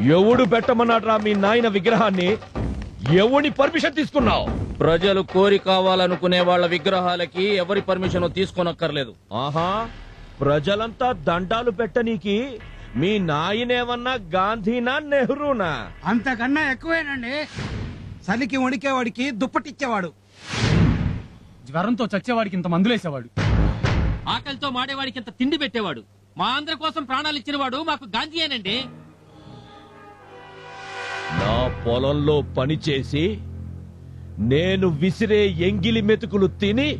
ఎవడు పెట్టమన్నాడ్రా మీ నాయన విగ్రహాన్ని? ఎవని పర్మిషన్ తీసుకున్నావు? ప్రజలు కోరి కావాలనుకునే వాళ్ళ విగ్రహాలకి ఎవరి పర్మిషన్ తీసుకోనక్కర్లేదు. ఆహా ప్రజలంతా దండాలు పెట్టనీకి మీ నాయనేమన్నా గాంధీనా నెహ్రూనా? అంతకన్నా ఎక్కువేనండి. చలికి వణికేవాడికి దుప్పటిచ్చేవాడు. జ్వరంతో చచ్చేవాడికి ఇంత మందులేసేవాడు. ఆకలితో మాడేవాడికి ఇంత తిండి పెట్టేవాడు. మా అందరి కోసం ప్రాణాలు ఇచ్చినవాడు మాకు గాంధీయేనండి. నా పొలంలో పని చేసి నేను విసిరే ఎంగిలి మెతుకులు తిని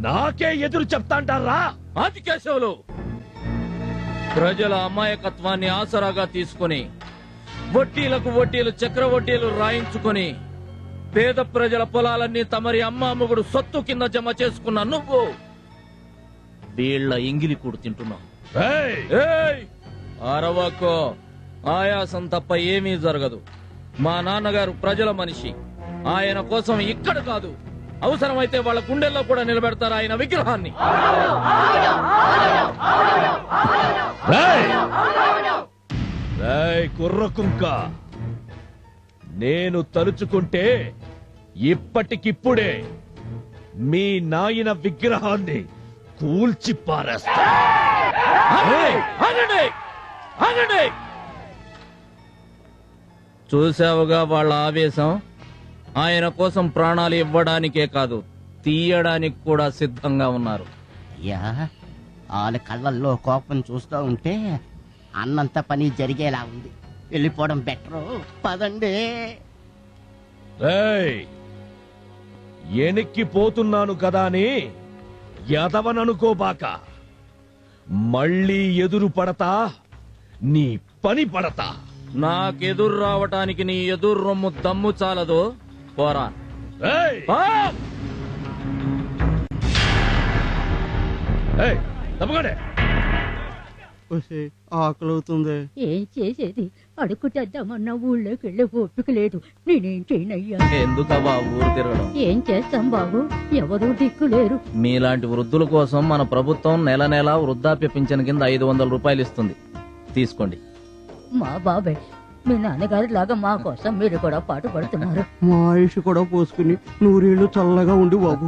నాకే ఎదురు చెప్తాంటారా? ఆదికేశవులు ప్రజల అమాయకత్వాన్ని ఆసరాగా తీసుకొని వడ్డీలకు వడ్డీలు చక్ర వడ్డీలు రాయించుకొని పేద ప్రజల పొలాలన్నీ తమరి అమ్మ అమ్మగుడు సొత్తు కింద జమ చేసుకున్న నువ్వు వీళ్ళ ఇంగిలి కూడు తింటున్నావు! అరవకో! ఆయాసం తప్ప ఏమీ జరగదు. మా నాన్నగారు ప్రజల మనిషి. ఆయన కోసం ఇక్కడ కాదు. అవసరమైతే వాళ్ళ గుండెల్లో కూడా నిలబెడతారు ఆయన విగ్రహాన్ని. కుర్ర కుంక. నేను తలుచుకుంటే ఇప్పటికిప్పుడే మీ నాయన విగ్రహాన్ని కూల్చి పారేస్తా! చూసావుగా వాళ్ళ ఆవేశం? ఆయన కోసం ప్రాణాలు ఇవ్వడానికే కాదు తీయడానికి కూడా సిద్ధంగా ఉన్నారు. అయ్యా వాళ్ళ కళ్ళల్లో కోపం చూస్తూ ఉంటే అన్నంత పని జరిగేలా ఉంది. వెళ్ళిపోవడం బెటరు. పదండి. ఎనిక్కి పోతున్నాను కదా అని ఎదవననుకోబాక మళ్ళీ ఎదురు పడతా నీ పని పడతా. నాకెదురు రావటానికి నీ ఎదురు రొమ్ము దమ్ము చాలదు పోరా. తప్పకండి. ఆకలవుతుంది. ఏం చేసేది? అడుగుతేద్దామన్న ఊళ్ళోకి వెళ్ళే ఓపిక లేదు. నేనేం చేయనయ్యా? ఎందుకవ్వా ఊరు తిరగడం? ఏం చేస్తాం బాబు? ఎవరూ దిక్కు లేరు. మీలాంటి వృద్ధుల కోసం మన ప్రభుత్వం నెల నెల వృద్ధాప్య పింఛన్ కింద ఐదు వందల రూపాయలు ఇస్తుంది. తీసుకోండి. మా బాబాయ్ మీ నాన్నగారి లాగా మా కోసం మీరు కూడా పాటు పడుతున్నారు. మా ఆయుష్ కూడా పోసుకుని నూరేళ్ళు చల్లగా ఉండి బాబు.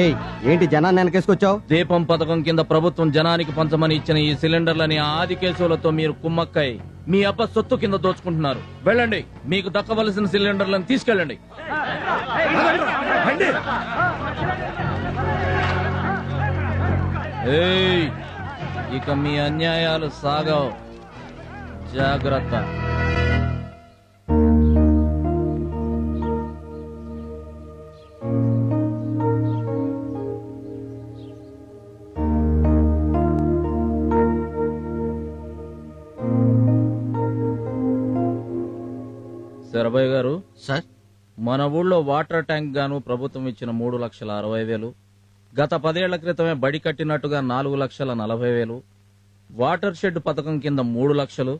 ఏయ్ ఏంటి జనాన్ని వెనకేసుకొచ్చావు? దీపం పథకం కింద ప్రభుత్వం జనానికి పంచమని ఇచ్చిన ఈ సిలిండర్లని ఆది కేసులతో మీరు కుమ్మక్కై మీ అబ్బ సొత్తు కింద దోచుకుంటున్నారు. వెళ్ళండి మీకు దక్కవలసిన సిలిండర్లను తీసుకెళ్ళండి. ఏయ్, ఇక మీ అన్యాయాలు సాగవు. జాగ్రత్త. శరభయ్య గారు సార్. మన ఊళ్ళో వాటర్ ట్యాంక్ గాను ప్రభుత్వం ఇచ్చిన మూడు లక్షల అరవై వేలు గత పదేళ్ళ క్రితమే బడి కట్టినట్టుగా నాలుగు లక్షల నలభై వేలు వాటర్ షెడ్ పథకం కింద మూడు లక్షలు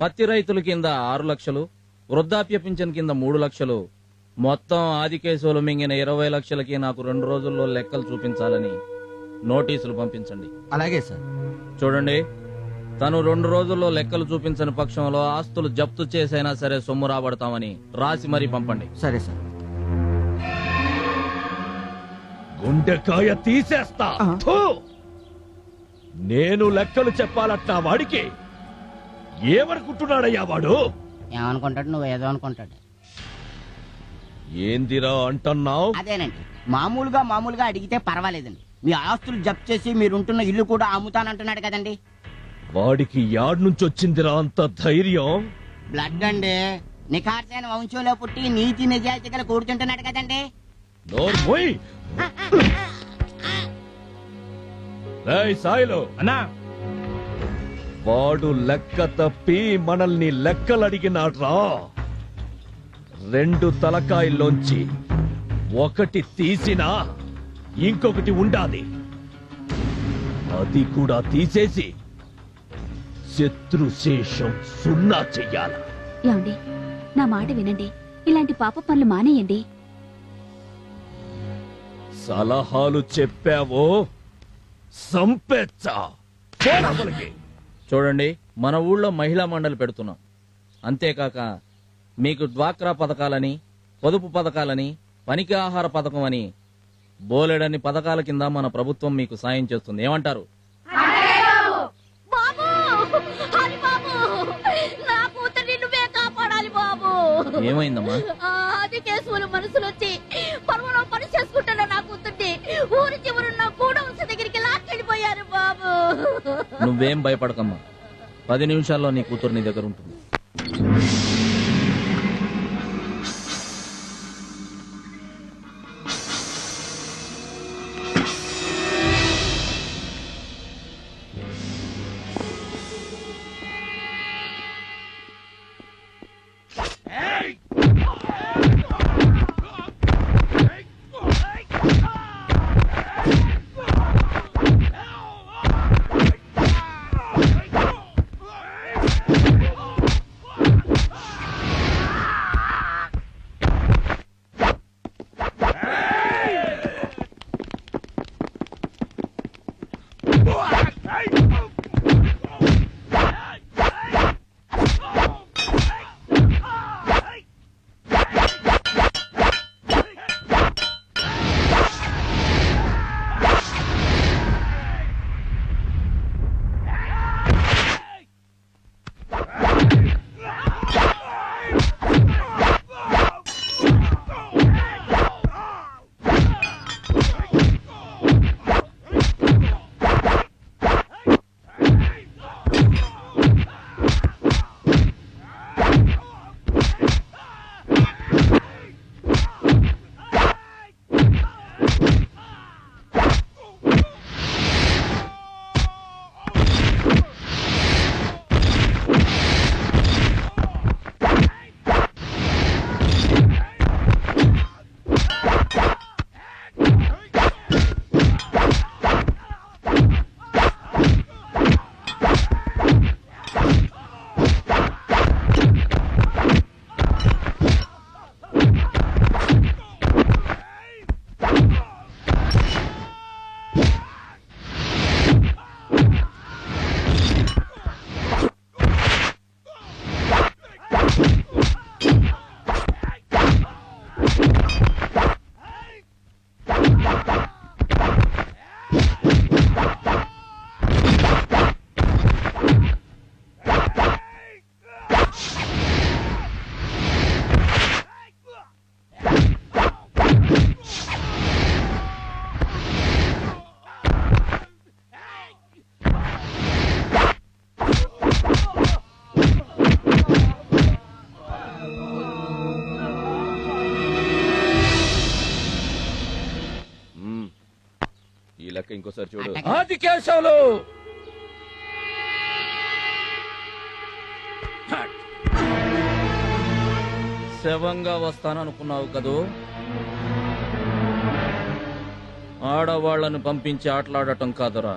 పత్తి రైతుల కింద ఆరు లక్షలు వృద్ధాప్య పింఛన్ కింద మూడు లక్షలు. మొత్తం ఆదికేశవులు మింగిన ఇరవై లక్షలకి నాకు రెండు రోజుల్లో లెక్కలు చూపించాలని నోటీసులు పంపించండి. అలాగే సార్. చూడండి తను రెండు రోజుల్లో లెక్కలు చూపించని పక్షంలో ఆస్తులు జప్తు చేసైనా సరే సొమ్ము రాబడతామని రాసి మరీ పంపండి. సరే సార్. గుండెకాయ తీసేస్తా. థూ! నేను లెక్కలు చెప్పాలట్నా వాడికి. ఏమనుకుంటున్నాడయ్యా వాడు? ఏమనుకుంటాడు? నువ్వు ఏదో అనుకుంటాడు. ఏందిరా అంటున్నావు? అదేనండి. మామూలుగా మామూలుగా అడిగితే పర్వాలేదండి. మీ ఆస్తులు జప్తు చేసి మీరుంటున్న ఇల్లు కూడా అమ్ముతానంటున్నాడు కదండి. వాడికి యాడ్ నుంచి వచ్చిందిరా అంత ధైర్యం? బ్లడ్ అండి. నిఖార్సైన వంశంలో పుట్టి నీతి నిజాయితీ గల కూర్చుంటున్నాడు కదండి. నోర్మోయ్. సాయిలు. అన్నా. వాడు లెక్క తప్పి మనల్ని లెక్కలడిగినాడ్రా. రెండు తలకాయల్లోంచి ఒకటి తీసినా ఇంకొకటి ఉండాలి అది కూడా తీసేసి శత్రుశేషం సున్నా చెయ్యాల. నా మాట వినండి. ఇలాంటి పాప పనులు మానేయండి. సలహాలు చెప్పావో? సంపెచ్చా. చూడండి మన ఊళ్ళో మహిళా మండలి పెడుతున్నాం. అంతేకాక మీకు డ్వాక్రా పథకాలని పొదుపు పథకాలని పనికి ఆహార పథకం అని బోలెడన్ని పథకాల కింద మన ప్రభుత్వం మీకు సాయం చేస్తుంది. ఏమంటారు? బాబు! హరి బాబు! నా కూతుర్ని నువ్వే కాపాడాలి బాబు. ఏమైందమ్మా? ఆ, అది కేసులు మనసులు వచ్చి పర్వలో పని చేసుకుంటున్న నా నువ్వేం భయపడకమ్మా. పది నిమిషాల్లో నీ కూతురు నీ దగ్గర ఉంటుంది. ఈ లెక్క ఇంకోసారి చూడు. ఆది కేశవులు శవంగా వస్తాననుకున్నావు కదూ? ఆడవాళ్ళను పంపించి ఆటలాడటం కాదురా.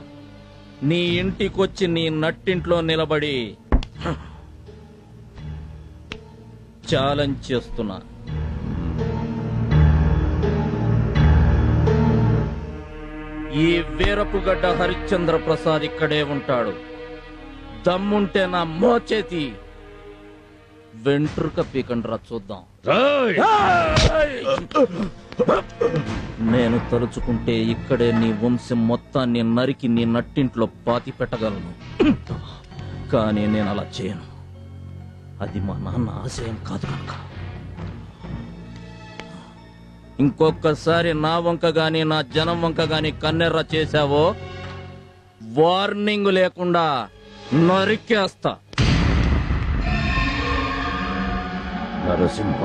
నీ ఇంటికొచ్చి నీ నట్టింట్లో నిలబడి ఛాలెంజ్ చేస్తున్నా. ఈ వీరపుగడ్డ హరిశ్చంద్ర ప్రసాద్ ఇక్కడే ఉంటాడు. దమ్ముంటే నా మోచేతి. వెంట్రుక పీకండ్రా చూద్దాం! నేను తలుచుకుంటే ఇక్కడే నీ వంశం మొత్తాన్ని నరికి నీ నట్టింట్లో పాతి పెట్టగలను. కానీ నేను అలా చేయను. అది మా నాన్న ఆశయం కాదు కనుక. ఇంకొకసారి నా వంక గాని నా జనం వంక గాని కన్నెర్ర చేశావో వార్నింగ్ లేకుండా నరికేస్తా. నరసింహ.